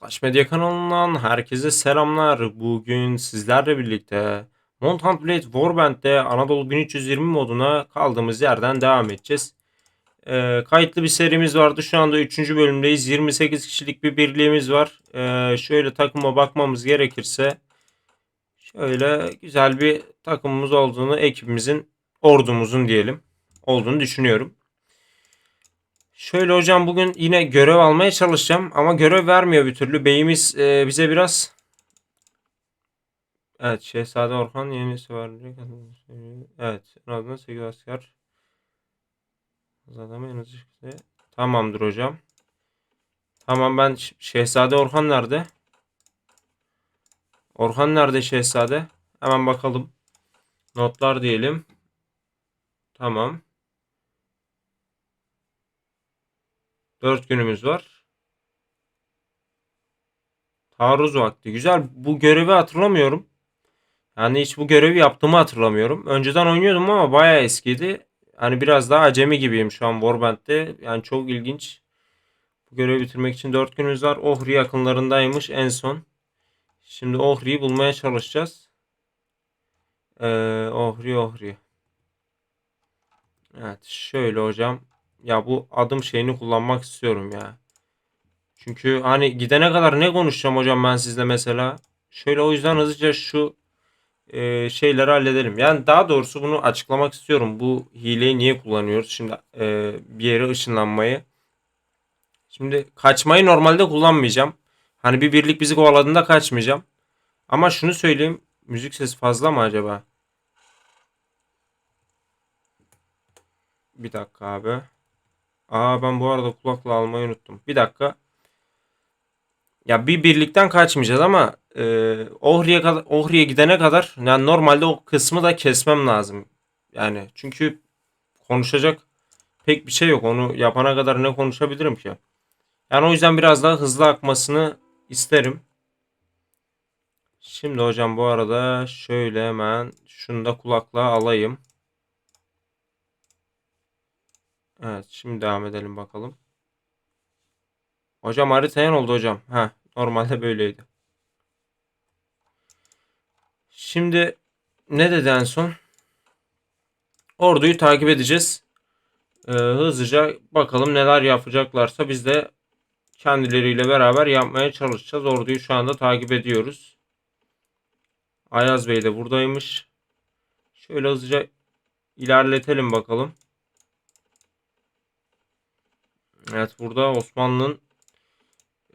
Flash Medya kanalından herkese selamlar. Bugün sizlerle birlikte Montant Blade Warband'de Anadolu 1320 moduna kaldığımız yerden devam edeceğiz. Ee, kayıtlı bir serimiz vardı. Şu anda 3. bölümdeyiz. 28 kişilik bir birliğimiz var. Ee, şöyle takıma bakmamız gerekirse şöyle güzel bir takımımız olduğunu, ekibimizin, ordumuzun diyelim olduğunu düşünüyorum. Şöyle hocam bugün yine görev almaya çalışacağım ama görev vermiyor bir türlü. Beyimiz e, bize biraz Evet Şehzade Orhan yeni süvarilik Evet en azından 8 asker Zaten en az işte. Tamamdır hocam. Tamam ben Şehzade Orhan nerede? Orhan nerede Şehzade? Hemen bakalım. Notlar diyelim. Tamam. 4 günümüz var. Taarruz vakti. Güzel. Bu görevi hatırlamıyorum. Yani hiç bu görevi yaptığımı hatırlamıyorum. Önceden oynuyordum ama bayağı eskiydi. Hani biraz daha acemi gibiyim şu an Warband'de. Yani çok ilginç. Bu görevi bitirmek için 4 günümüz var. Ohri yakınlarındaymış en son. Şimdi Ohri'yi bulmaya çalışacağız. Ee, Ohri Ohri. Evet şöyle hocam. Ya bu adım şeyini kullanmak istiyorum ya. Çünkü hani gidene kadar ne konuşacağım hocam ben sizle mesela. Şöyle o yüzden hızlıca şu e, şeyleri halledelim. Yani daha doğrusu bunu açıklamak istiyorum. Bu hileyi niye kullanıyoruz? Şimdi e, bir yere ışınlanmayı. Şimdi kaçmayı normalde kullanmayacağım. Hani bir birlik bizi kovaladığında kaçmayacağım. Ama şunu söyleyeyim. Müzik sesi fazla mı acaba? Bir dakika abi. Aa ben bu arada kulaklığı almayı unuttum. Bir dakika. Ya bir birlikten kaçmayacağız ama e, Ohri'ye kadar Ohri'ye gidene kadar yani normalde o kısmı da kesmem lazım. Yani çünkü konuşacak pek bir şey yok. Onu yapana kadar ne konuşabilirim ki? Yani o yüzden biraz daha hızlı akmasını isterim. Şimdi hocam bu arada şöyle hemen şunu da kulaklığa alayım. Evet şimdi devam edelim bakalım. Hocam haritaya ne oldu hocam? Ha normalde böyleydi. Şimdi ne dedi en son? Orduyu takip edeceğiz. Ee, hızlıca bakalım neler yapacaklarsa biz de kendileriyle beraber yapmaya çalışacağız. Orduyu şu anda takip ediyoruz. Ayaz Bey de buradaymış. Şöyle hızlıca ilerletelim bakalım. Evet burada Osmanlı'nın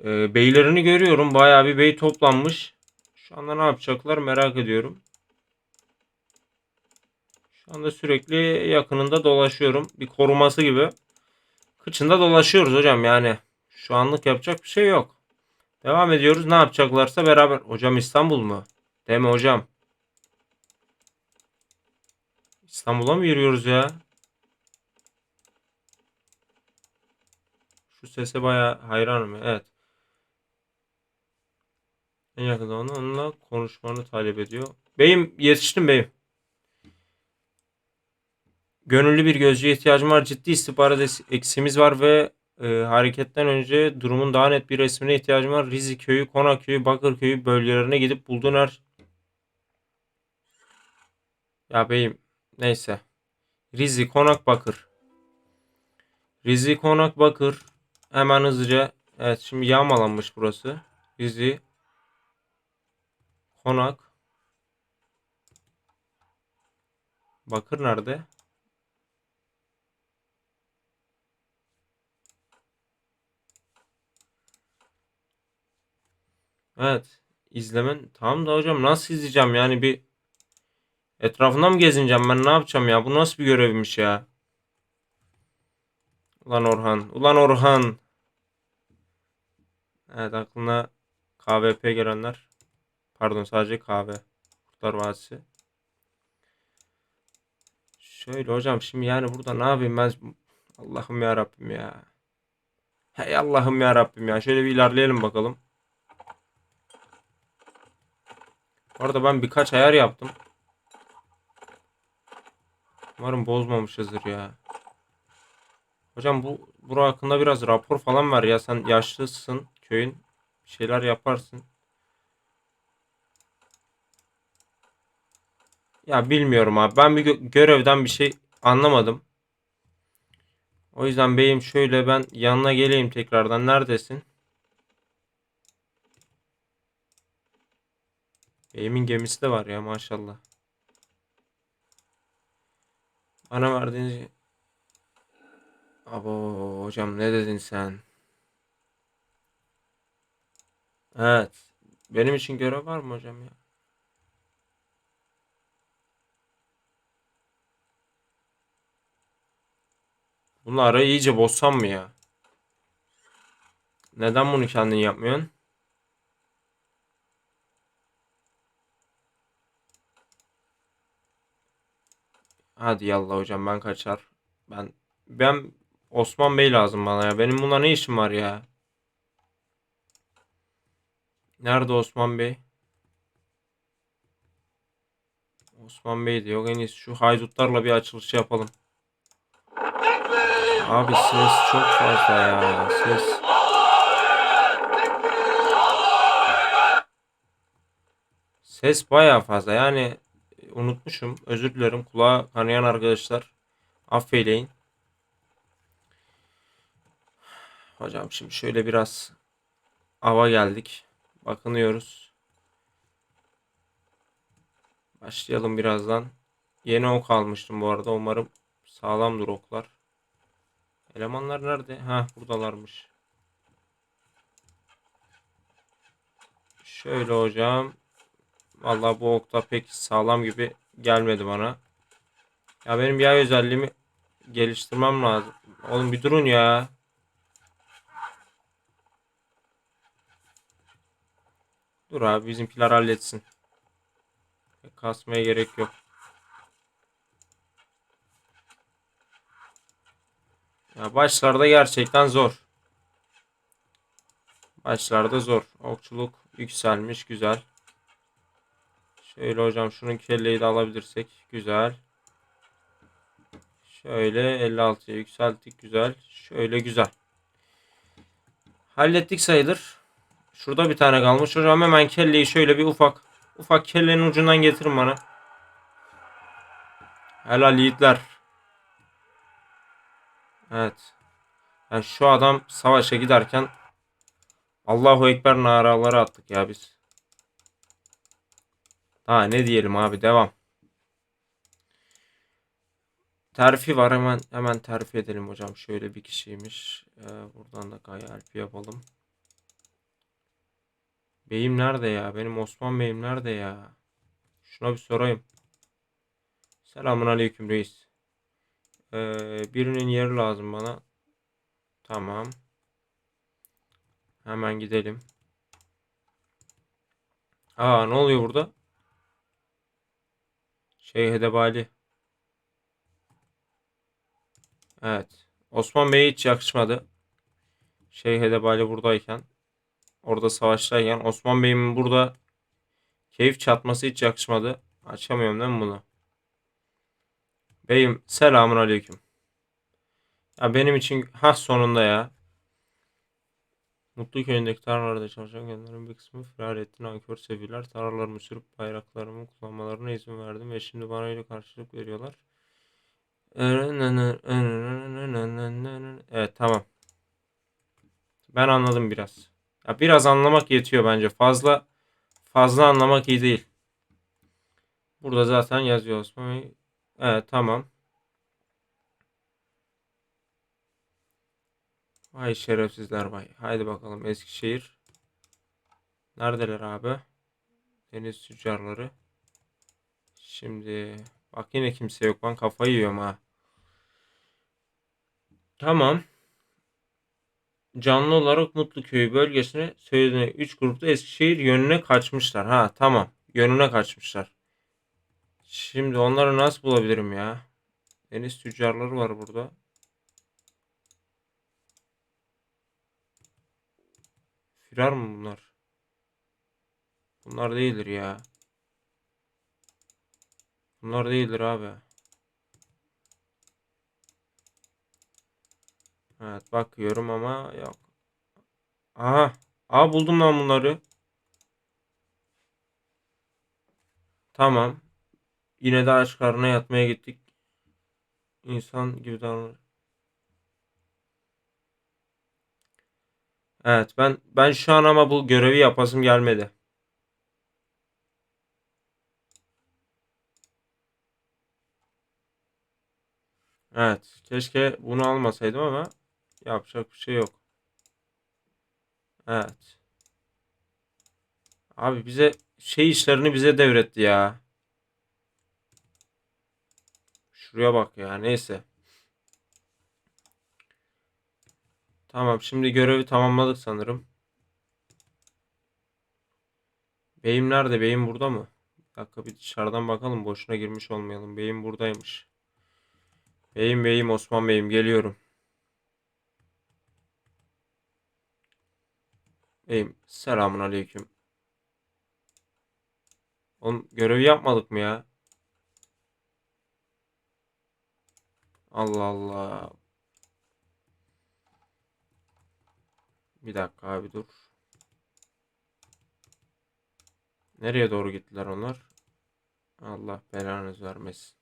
e, beylerini görüyorum. Bayağı bir bey toplanmış. Şu anda ne yapacaklar merak ediyorum. Şu anda sürekli yakınında dolaşıyorum. Bir koruması gibi. Kıçında dolaşıyoruz hocam yani. Şu anlık yapacak bir şey yok. Devam ediyoruz. Ne yapacaklarsa beraber. Hocam İstanbul mu? Mi hocam? İstanbul'a mı yürüyoruz ya? Şu sese baya hayranım. Evet. En yakın zamanda onunla konuşmanı talep ediyor. Beyim yetiştim beyim. Gönüllü bir gözcüye ihtiyacım var. Ciddi istihbarat eksiğimiz var ve e, hareketten önce durumun daha net bir resmine ihtiyacım var. Rize köyü, Konak köyü, Bakır köyü bölgelerine gidip bulduğun her... Ya beyim neyse. Rize, Konak, Bakır. Rize, Konak, Bakır. Hemen hızlıca. Evet şimdi yağmalanmış burası. Rize, Konak. Bakır nerede? Evet. İzlemen. Tamam da hocam nasıl izleyeceğim yani bir etrafında mı gezineceğim ben ne yapacağım ya? Bu nasıl bir görevmiş ya? Ulan Orhan. Ulan Orhan. Evet aklına KVP gelenler. Pardon sadece kahve. Kurtlar Vadisi. Şöyle hocam şimdi yani burada ne yapayım ben Allah'ım ya Rabbim ya. Hey Allah'ım ya Rabbim ya. Şöyle bir ilerleyelim bakalım. Bu arada ben birkaç ayar yaptım. Umarım bozmamışızdır ya. Hocam bu bura hakkında biraz rapor falan ver ya. Sen yaşlısın köyün. Şeyler yaparsın. Ya bilmiyorum abi. Ben bir gö- görevden bir şey anlamadım. O yüzden beyim şöyle ben yanına geleyim tekrardan. Neredesin? Beyimin gemisi de var ya maşallah. Bana verdiğiniz... Abo hocam ne dedin sen? Evet. Benim için görev var mı hocam ya? Bunları iyice bozsam mı ya? Neden bunu kendin yapmıyorsun? Hadi yallah hocam ben kaçar. Ben ben Osman Bey lazım bana ya. Benim buna ne işim var ya? Nerede Osman Bey? Osman Bey diyor. En iyisi şu haydutlarla bir açılış yapalım. Abi ses çok fazla ya. Ses. Ses bayağı fazla. Yani e, unutmuşum. Özür dilerim. Kulağa kanayan arkadaşlar. Affeyleyin. Hocam şimdi şöyle biraz ava geldik. Bakınıyoruz. Başlayalım birazdan. Yeni ok almıştım bu arada. Umarım sağlamdır oklar. Elemanlar nerede? Ha buradalarmış. Şöyle hocam. Vallahi bu okta pek sağlam gibi gelmedi bana. Ya benim yay özelliğimi geliştirmem lazım. Oğlum bir durun ya. Dur abi bizimkiler halletsin. Kasmaya gerek yok. Ya başlarda gerçekten zor. Başlarda zor. Okçuluk yükselmiş. Güzel. Şöyle hocam şunun kelleyi de alabilirsek. Güzel. Şöyle 56'ya yükselttik. Güzel. Şöyle güzel. Hallettik sayılır. Şurada bir tane kalmış. Hocam hemen kelleyi şöyle bir ufak ufak kellenin ucundan getirin bana. Helal yiğitler. Evet. Yani şu adam savaşa giderken Allahu Ekber naraları attık ya biz. Daha ne diyelim abi devam. Terfi var hemen hemen terfi edelim hocam. Şöyle bir kişiymiş. Ee, buradan da Gaye Alp'i yapalım. Beyim nerede ya? Benim Osman Beyim nerede ya? Şuna bir sorayım. Selamun aleyküm reis. Ee, birinin yeri lazım bana. Tamam. Hemen gidelim. Aa ne oluyor burada? Şey Hedebali. Evet. Osman Bey'e hiç yakışmadı. Şey Hedebali buradayken. Orada savaştayken. Osman Bey'in burada keyif çatması hiç yakışmadı. Açamıyorum değil mi bunu? Beyim selamun aleyküm. Ya benim için ha sonunda ya. Mutlu köyündeki tarlalarda çalışan gençlerin bir kısmı firar etti. Nankör seviler. Tarlalarımı sürüp bayraklarımı kullanmalarına izin verdim ve şimdi bana öyle karşılık veriyorlar. Evet tamam. Ben anladım biraz. Ya biraz anlamak yetiyor bence. Fazla fazla anlamak iyi değil. Burada zaten yazıyor Osman. Evet tamam. Vay şerefsizler vay. Haydi bakalım Eskişehir. Neredeler abi? Deniz tüccarları. Şimdi bak yine kimse yok. Ben kafayı yiyorum ha. Tamam. Canlı olarak Mutluköy bölgesine söylediğine 3 grupta Eskişehir yönüne kaçmışlar. Ha tamam. Yönüne kaçmışlar. Şimdi onları nasıl bulabilirim ya? Deniz tüccarları var burada. Firar mı bunlar? Bunlar değildir ya. Bunlar değildir abi. Evet bakıyorum ama yok. Aha Aa buldum lan bunları. Tamam. Yine de aç karnına yatmaya gittik. İnsan gibi davranıyor. Evet ben ben şu an ama bu görevi yapasım gelmedi. Evet keşke bunu almasaydım ama yapacak bir şey yok. Evet. Abi bize şey işlerini bize devretti ya. Şuraya bak ya neyse. Tamam şimdi görevi tamamladık sanırım. Beyim nerede? Beyim burada mı? Bir dakika bir dışarıdan bakalım. Boşuna girmiş olmayalım. Beyim buradaymış. Beyim beyim Osman beyim geliyorum. Beyim selamun aleyküm. Oğlum görevi yapmadık mı ya? Allah Allah. Bir dakika abi dur. Nereye doğru gittiler onlar? Allah belanızı vermesin.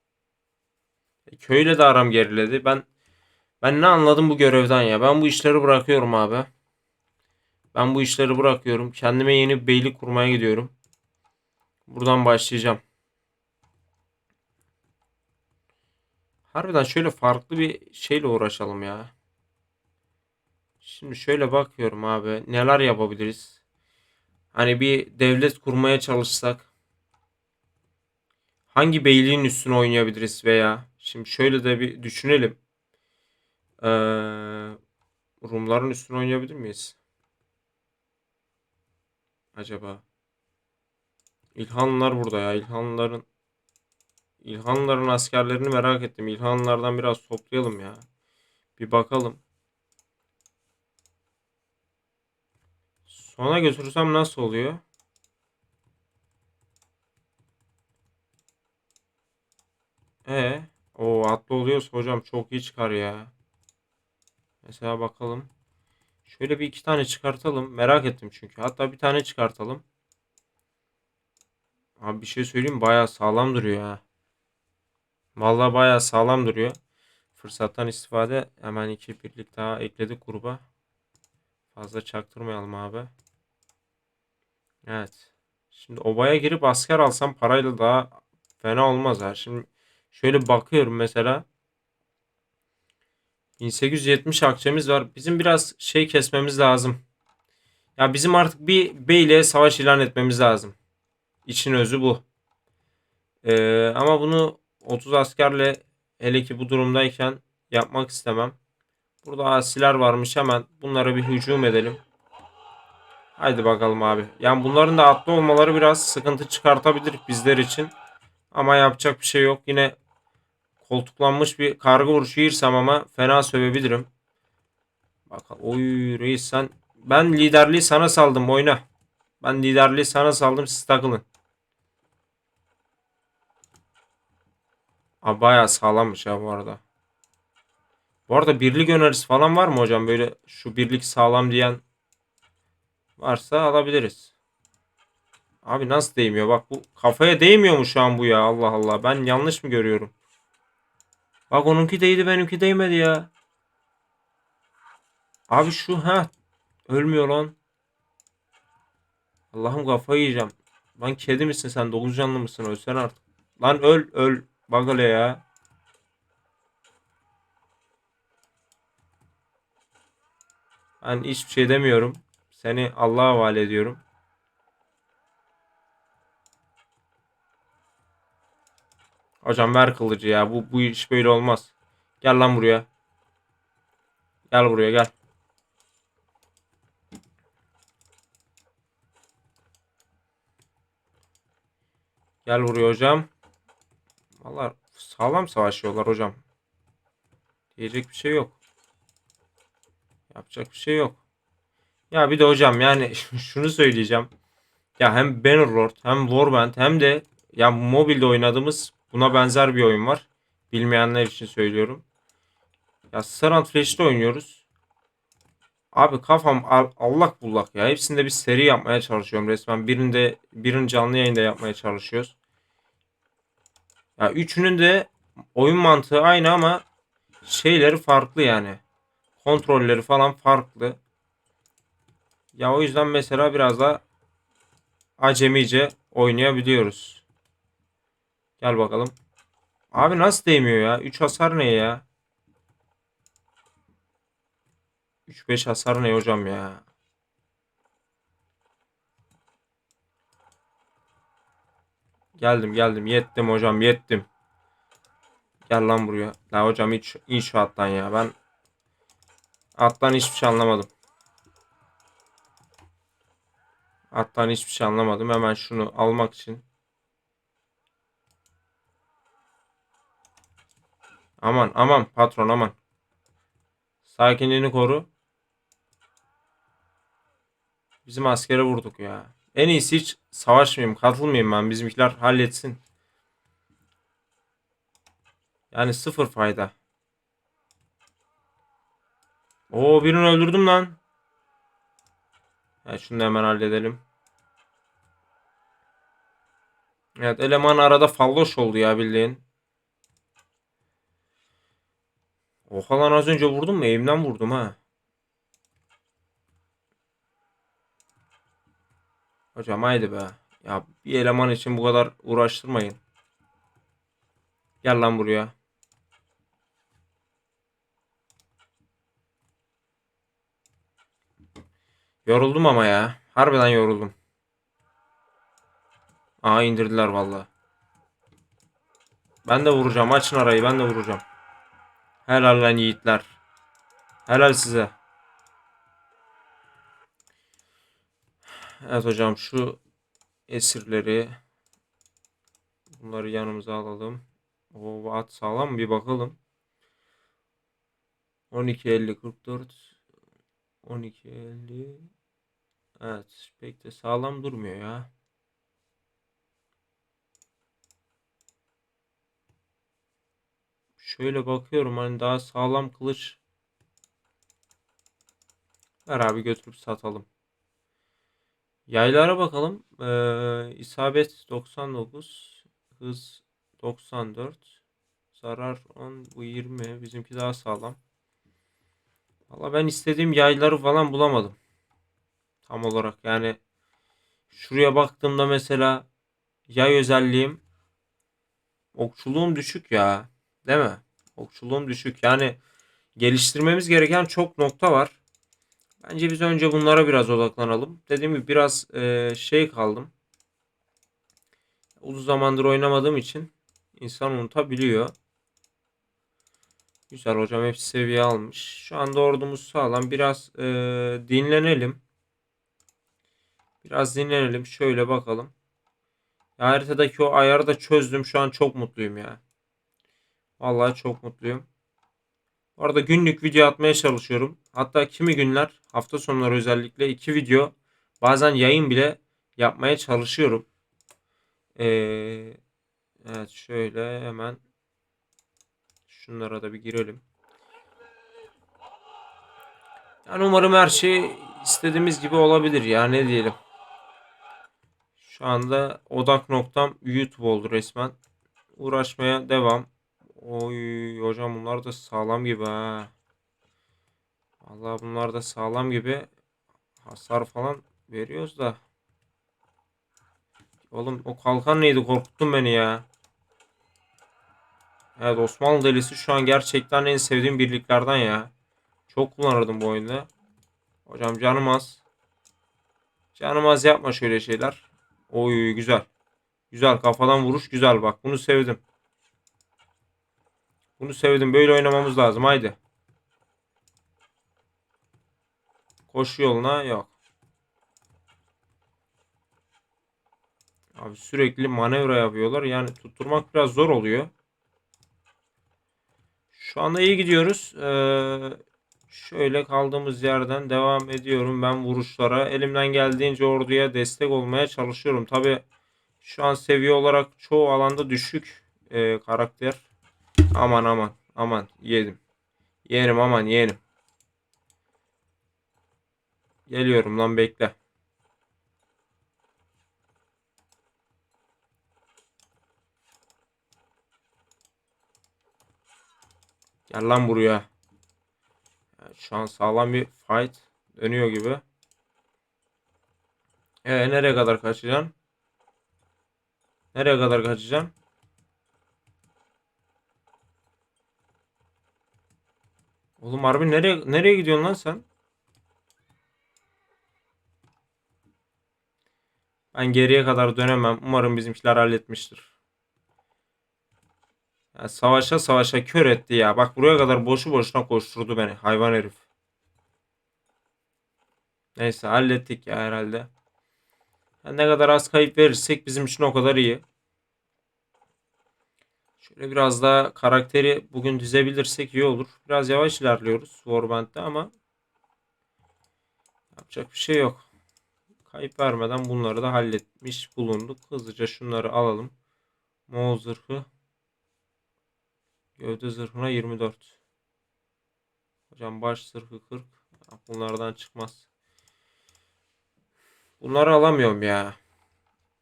E, köyle de aram geriledi. Ben ben ne anladım bu görevden ya? Ben bu işleri bırakıyorum abi. Ben bu işleri bırakıyorum. Kendime yeni bir beylik kurmaya gidiyorum. Buradan başlayacağım. Harbiden şöyle farklı bir şeyle uğraşalım ya. Şimdi şöyle bakıyorum abi. Neler yapabiliriz? Hani bir devlet kurmaya çalışsak. Hangi beyliğin üstüne oynayabiliriz veya şimdi şöyle de bir düşünelim. Ee, Rumların üstüne oynayabilir miyiz? Acaba? İlhanlılar burada ya. İlhanlıların İlhanlıların askerlerini merak ettim. İlhanlılardan biraz toplayalım ya. Bir bakalım. Sona götürsem nasıl oluyor? E, o atlı oluyorsa hocam çok iyi çıkar ya. Mesela bakalım. Şöyle bir iki tane çıkartalım. Merak ettim çünkü. Hatta bir tane çıkartalım. Abi bir şey söyleyeyim mi? Bayağı sağlam duruyor ha. Vallahi bayağı sağlam duruyor. Fırsattan istifade hemen iki birlik daha ekledik gruba. Fazla çaktırmayalım abi. Evet. Şimdi obaya girip asker alsam parayla daha fena olmaz ha. Şimdi şöyle bakıyorum mesela. 1870 akçemiz var. Bizim biraz şey kesmemiz lazım. Ya bizim artık bir beyle savaş ilan etmemiz lazım. İçin özü bu. Ee, ama bunu 30 askerle hele ki bu durumdayken yapmak istemem. Burada asiler varmış hemen bunlara bir hücum edelim. Haydi bakalım abi. Yani bunların da atlı olmaları biraz sıkıntı çıkartabilir bizler için. Ama yapacak bir şey yok. Yine koltuklanmış bir karga vuruşu yirsem ama fena sövebilirim. Bakalım. Oy reis sen. Ben liderliği sana saldım oyna. Ben liderliği sana saldım siz takılın. Abi bayağı sağlammış ya bu arada. Bu arada birlik önerisi falan var mı hocam? Böyle şu birlik sağlam diyen varsa alabiliriz. Abi nasıl değmiyor? Bak bu kafaya değmiyor mu şu an bu ya? Allah Allah. Ben yanlış mı görüyorum? Bak onunki değdi benimki değmedi ya. Abi şu ha ölmüyor lan. Allah'ım kafayı yiyeceğim. Lan kedi misin sen? Dokuz canlı mısın? Ölsen artık. Lan öl öl. Bak hele ya. Ben hiçbir şey demiyorum. Seni Allah'a havale ediyorum. Hocam ver kılıcı ya. Bu, bu iş böyle olmaz. Gel lan buraya. Gel buraya gel. Gel buraya hocam. Vallahi sağlam savaşıyorlar hocam. Diyecek bir şey yok. Yapacak bir şey yok. Ya bir de hocam yani şunu söyleyeceğim. Ya hem Bannerlord hem Warband hem de ya mobilde oynadığımız buna benzer bir oyun var. Bilmeyenler için söylüyorum. Ya Sarant Flash'te oynuyoruz. Abi kafam al- allak bullak ya. Hepsinde bir seri yapmaya çalışıyorum resmen. Birinde birini canlı yayında yapmaya çalışıyoruz. Ya üçünün de oyun mantığı aynı ama şeyleri farklı yani. Kontrolleri falan farklı. Ya o yüzden mesela biraz da acemice oynayabiliyoruz. Gel bakalım. Abi nasıl değmiyor ya? 3 hasar ne ya? 3-5 hasar ne hocam ya? Geldim geldim. Yettim hocam yettim. Gel lan buraya. La hocam hiç inşaattan ya. Ben attan hiçbir şey anlamadım. Attan hiçbir şey anlamadım. Hemen şunu almak için. Aman aman patron aman. Sakinliğini koru. Bizim askere vurduk ya. En iyisi hiç savaşmayayım, katılmayayım ben. Bizimkiler halletsin. Yani sıfır fayda. Oo birini öldürdüm lan. Evet şunu da hemen halledelim. Evet eleman arada falloş oldu ya bildiğin. Oha lan az önce vurdum mu? Eğimden vurdum ha. Hocam haydi be. Ya bir eleman için bu kadar uğraştırmayın. Gel lan buraya. Yoruldum ama ya. Harbiden yoruldum. Aa indirdiler vallahi. Ben de vuracağım. Açın arayı. Ben de vuracağım. Helal lan yiğitler. Helal size. Evet hocam şu esirleri bunları yanımıza alalım. O at sağlam bir bakalım. 12 50 44 12 50 Evet pek de sağlam durmuyor ya. Şöyle bakıyorum hani daha sağlam kılıç Ver abi götürüp satalım. Yaylara bakalım. Ee, isabet 99. Hız 94. Zarar 10. Bu 20. Bizimki daha sağlam. Valla ben istediğim yayları falan bulamadım. Tam olarak yani şuraya baktığımda mesela yay özelliğim okçuluğum düşük ya. Değil mi? Okçuluğum düşük. Yani geliştirmemiz gereken çok nokta var. Bence biz önce bunlara biraz odaklanalım. Dediğim gibi biraz e, şey kaldım. Uzun zamandır oynamadığım için insan unutabiliyor. Güzel hocam hepsi seviye almış. Şu anda ordumuz sağlam. Biraz e, dinlenelim. Biraz dinlenelim. Şöyle bakalım. Haritadaki o ayarı da çözdüm. Şu an çok mutluyum ya. Vallahi çok mutluyum. Bu arada günlük video atmaya çalışıyorum. Hatta kimi günler hafta sonları özellikle iki video bazen yayın bile yapmaya çalışıyorum. Ee, evet şöyle hemen şunlara da bir girelim. Yani umarım her şey istediğimiz gibi olabilir ya ne diyelim. Şu anda odak noktam YouTube oldu resmen. Uğraşmaya devam. Oy hocam bunlar da sağlam gibi ha. Vallahi bunlar da sağlam gibi. Hasar falan veriyoruz da. Oğlum o kalkan neydi korkuttun beni ya. Evet Osmanlı delisi şu an gerçekten en sevdiğim birliklerden ya. Çok kullanırdım bu oyunda. Hocam canım az. Canım az yapma şöyle şeyler. Oy güzel. Güzel kafadan vuruş güzel bak bunu sevdim. Bunu sevdim. Böyle oynamamız lazım. Haydi. Koşu yoluna yok. Abi sürekli manevra yapıyorlar. Yani tutturmak biraz zor oluyor. Şu anda iyi gidiyoruz. Ee, şöyle kaldığımız yerden devam ediyorum ben vuruşlara. Elimden geldiğince orduya destek olmaya çalışıyorum. Tabi şu an seviye olarak çoğu alanda düşük e, karakter. Aman aman aman yedim. Yerim aman yerim. Geliyorum lan bekle. Gel lan buraya. Şu an sağlam bir fight dönüyor gibi. E nereye kadar kaçacaksın? Nereye kadar kaçacaksın? Oğlum harbi nereye nereye gidiyorsun lan sen? Ben geriye kadar dönemem. Umarım bizimkiler halletmiştir. Ya savaşa savaşa kör etti ya. Bak buraya kadar boşu boşuna koşturdu beni. Hayvan herif. Neyse hallettik ya herhalde. Ne kadar az kayıp verirsek bizim için o kadar iyi. Şöyle biraz daha karakteri bugün dizebilirsek iyi olur. Biraz yavaş ilerliyoruz Warband'de ama yapacak bir şey yok. Kayıp vermeden bunları da halletmiş bulunduk. Hızlıca şunları alalım. Moğol zırhı. Gövde zırhına 24. Hocam baş zırhı 40. Bunlardan çıkmaz. Bunları alamıyorum ya.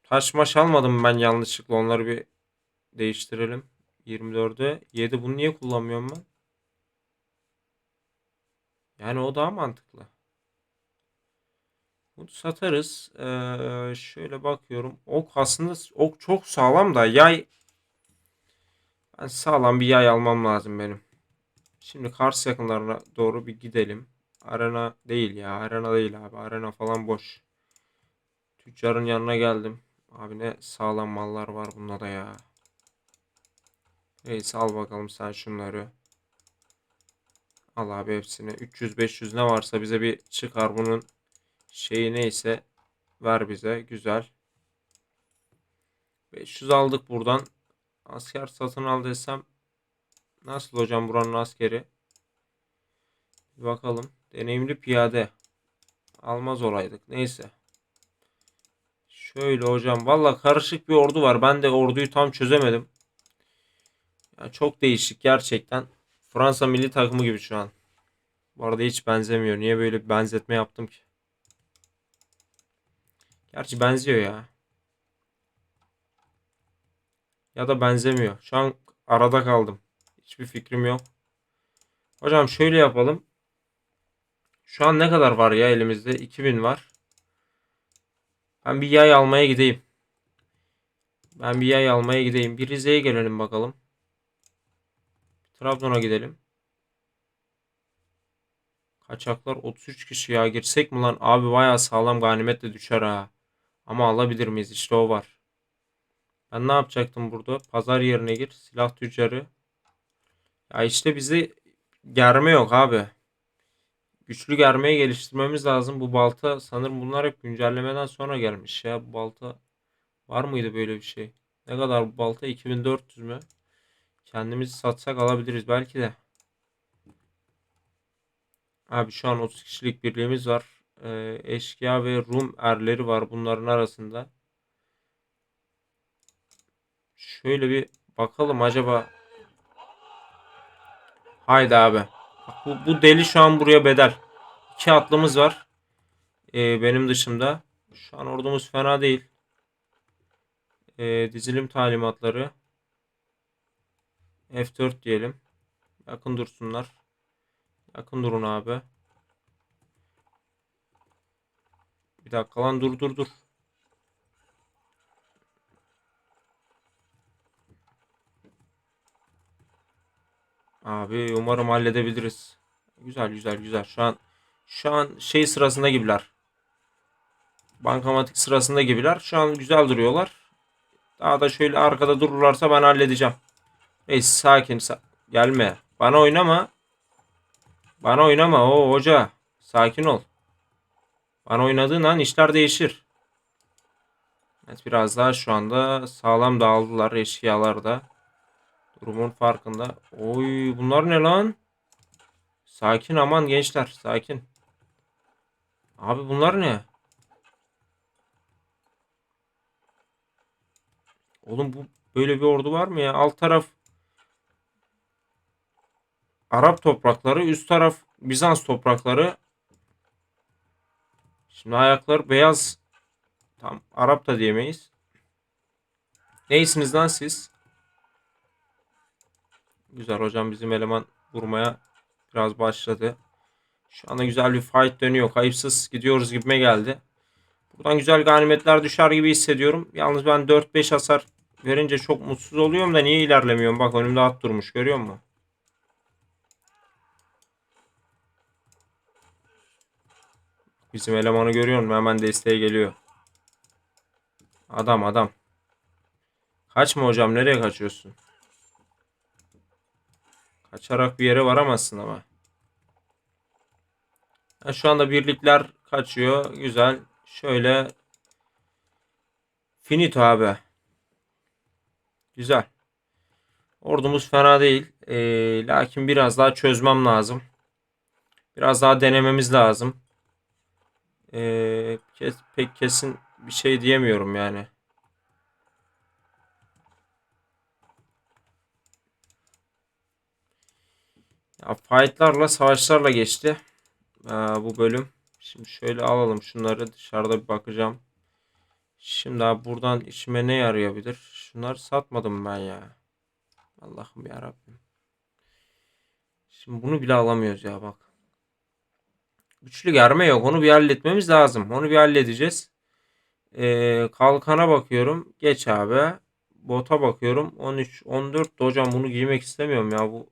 Taş maş almadım ben yanlışlıkla. Onları bir değiştirelim. 24'e 7 bunu niye kullanmıyorum ben? Yani o daha mantıklı. Bunu satarız. Ee, şöyle bakıyorum. Ok aslında ok çok sağlam da yay ben sağlam bir yay almam lazım benim. Şimdi Kars yakınlarına doğru bir gidelim. Arena değil ya. Arena değil abi. Arena falan boş. Tüccarın yanına geldim. Abi ne sağlam mallar var bunda da ya. Neyse al bakalım sen şunları. Al abi hepsini. 300-500 ne varsa bize bir çıkar bunun şeyi neyse ver bize. Güzel. 500 aldık buradan. Asker satın al desem nasıl hocam buranın askeri? Bir bakalım. Deneyimli piyade. Almaz olaydık. Neyse. Şöyle hocam. Valla karışık bir ordu var. Ben de orduyu tam çözemedim. Ya çok değişik gerçekten. Fransa milli takımı gibi şu an. Bu arada hiç benzemiyor. Niye böyle bir benzetme yaptım ki? Gerçi benziyor ya. Ya da benzemiyor. Şu an arada kaldım. Hiçbir fikrim yok. Hocam şöyle yapalım. Şu an ne kadar var ya elimizde? 2000 var. Ben bir yay almaya gideyim. Ben bir yay almaya gideyim. Bir Rize'ye gelelim bakalım. Trabzon'a gidelim. Kaçaklar 33 kişi ya. Girsek mi lan? Abi bayağı sağlam ganimetle düşer ha. Ama alabilir miyiz? İşte o var. Ben ne yapacaktım burada? Pazar yerine gir. Silah tüccarı. Ya işte bizi germe yok abi. Güçlü germeyi geliştirmemiz lazım. Bu balta sanırım bunlar hep güncellemeden sonra gelmiş ya. Bu balta var mıydı böyle bir şey? Ne kadar bu balta? 2400 mü? Kendimizi satsak alabiliriz belki de. Abi şu an 30 kişilik birliğimiz var. Ee, eşkıya ve Rum erleri var bunların arasında. Şöyle bir bakalım acaba. Haydi abi. Bu, bu deli şu an buraya bedel. İki atlımız var. Ee, benim dışımda. Şu an ordumuz fena değil. Ee, dizilim talimatları. F4 diyelim. Yakın dursunlar. Yakın durun abi. Bir dakika lan dur dur dur. Abi umarım halledebiliriz. Güzel güzel güzel. Şu an şu an şey sırasında gibiler. Bankamatik sırasında gibiler. Şu an güzel duruyorlar. Daha da şöyle arkada dururlarsa ben halledeceğim. Ey sakin sa gelme. Bana oynama. Bana oynama o hoca. Sakin ol. Bana oynadığın an işler değişir. Evet biraz daha şu anda sağlam dağıldılar eşkıyalar da. Durumun farkında. Oy bunlar ne lan? Sakin aman gençler sakin. Abi bunlar ne? Oğlum bu böyle bir ordu var mı ya? Alt taraf Arap toprakları, üst taraf Bizans toprakları. Şimdi ayaklar beyaz. Tam Arap da diyemeyiz. Neysiniz lan siz? Güzel hocam bizim eleman vurmaya biraz başladı. Şu anda güzel bir fight dönüyor. Kayıpsız gidiyoruz gibime geldi. Buradan güzel ganimetler düşer gibi hissediyorum. Yalnız ben 4-5 hasar verince çok mutsuz oluyorum da niye ilerlemiyorum? Bak önümde at durmuş görüyor musun? Bizim elemanı görüyor musun? Hemen desteğe geliyor. Adam adam. Kaçma hocam nereye kaçıyorsun? Kaçarak bir yere varamazsın ama. Ha, şu anda birlikler kaçıyor. Güzel. Şöyle. Finito abi. Güzel. Ordumuz fena değil. Ee, lakin biraz daha çözmem lazım. Biraz daha denememiz lazım. Ee, kes, pek kesin bir şey diyemiyorum yani. Ya fightlarla savaşlarla geçti. Ee, bu bölüm. Şimdi şöyle alalım şunları dışarıda bir bakacağım. Şimdi abi buradan işime ne yarayabilir? Şunları satmadım ben ya. Allah'ım ya Rabbim. Şimdi bunu bile alamıyoruz ya bak. Güçlü germe yok. Onu bir halletmemiz lazım. Onu bir halledeceğiz. Ee, kalkana bakıyorum. Geç abi. Bota bakıyorum. 13, 14 de hocam bunu giymek istemiyorum ya. Bu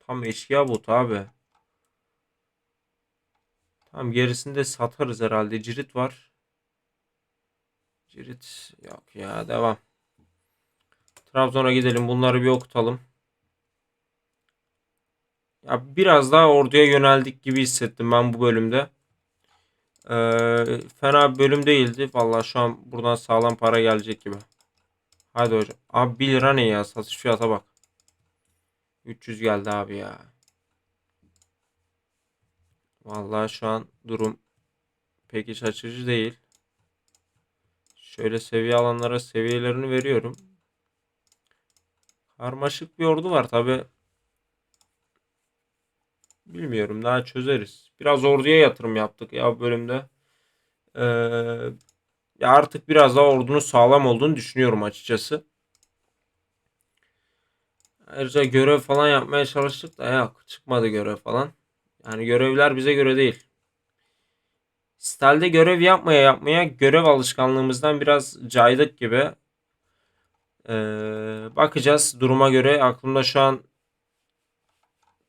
tam eşkıya bot abi. Tam gerisinde satarız herhalde. Cirit var. Cirit yok ya. Devam. Trabzon'a gidelim. Bunları bir okutalım. Ya biraz daha orduya yöneldik gibi hissettim ben bu bölümde. Ee, fena bir bölüm değildi. Vallahi şu an buradan sağlam para gelecek gibi. Hadi hocam. Abi 1 lira ne ya? Satış fiyata bak. 300 geldi abi ya. Vallahi şu an durum pek iç açıcı değil. Şöyle seviye alanlara seviyelerini veriyorum. Karmaşık bir ordu var tabi. Bilmiyorum daha çözeriz. Biraz orduya yatırım yaptık ya bölümde. Ee, ya artık biraz daha ordunun sağlam olduğunu düşünüyorum açıkçası. Ayrıca görev falan yapmaya çalıştık da yok çıkmadı görev falan. Yani görevler bize göre değil. Stalde görev yapmaya yapmaya görev alışkanlığımızdan biraz caydık gibi. Ee, bakacağız duruma göre. Aklımda şu an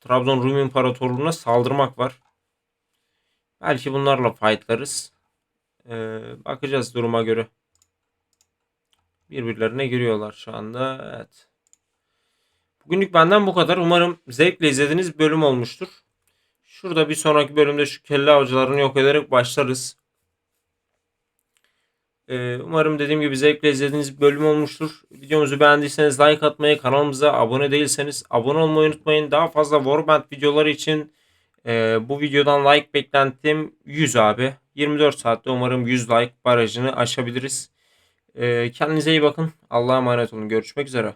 Trabzon Rum İmparatorluğu'na saldırmak var. Belki bunlarla fightlarız. Ee, bakacağız duruma göre. Birbirlerine giriyorlar şu anda. Evet. Bugünlük benden bu kadar. Umarım zevkle izlediğiniz bölüm olmuştur. Şurada bir sonraki bölümde şu kelle avcılarını yok ederek başlarız. Ee, umarım dediğim gibi zevkle izlediğiniz bir bölüm olmuştur. Videomuzu beğendiyseniz like atmayı, kanalımıza abone değilseniz abone olmayı unutmayın. Daha fazla Warband videoları için e, bu videodan like beklentim 100 abi. 24 saatte umarım 100 like barajını aşabiliriz. E, kendinize iyi bakın. Allah'a emanet olun. Görüşmek üzere.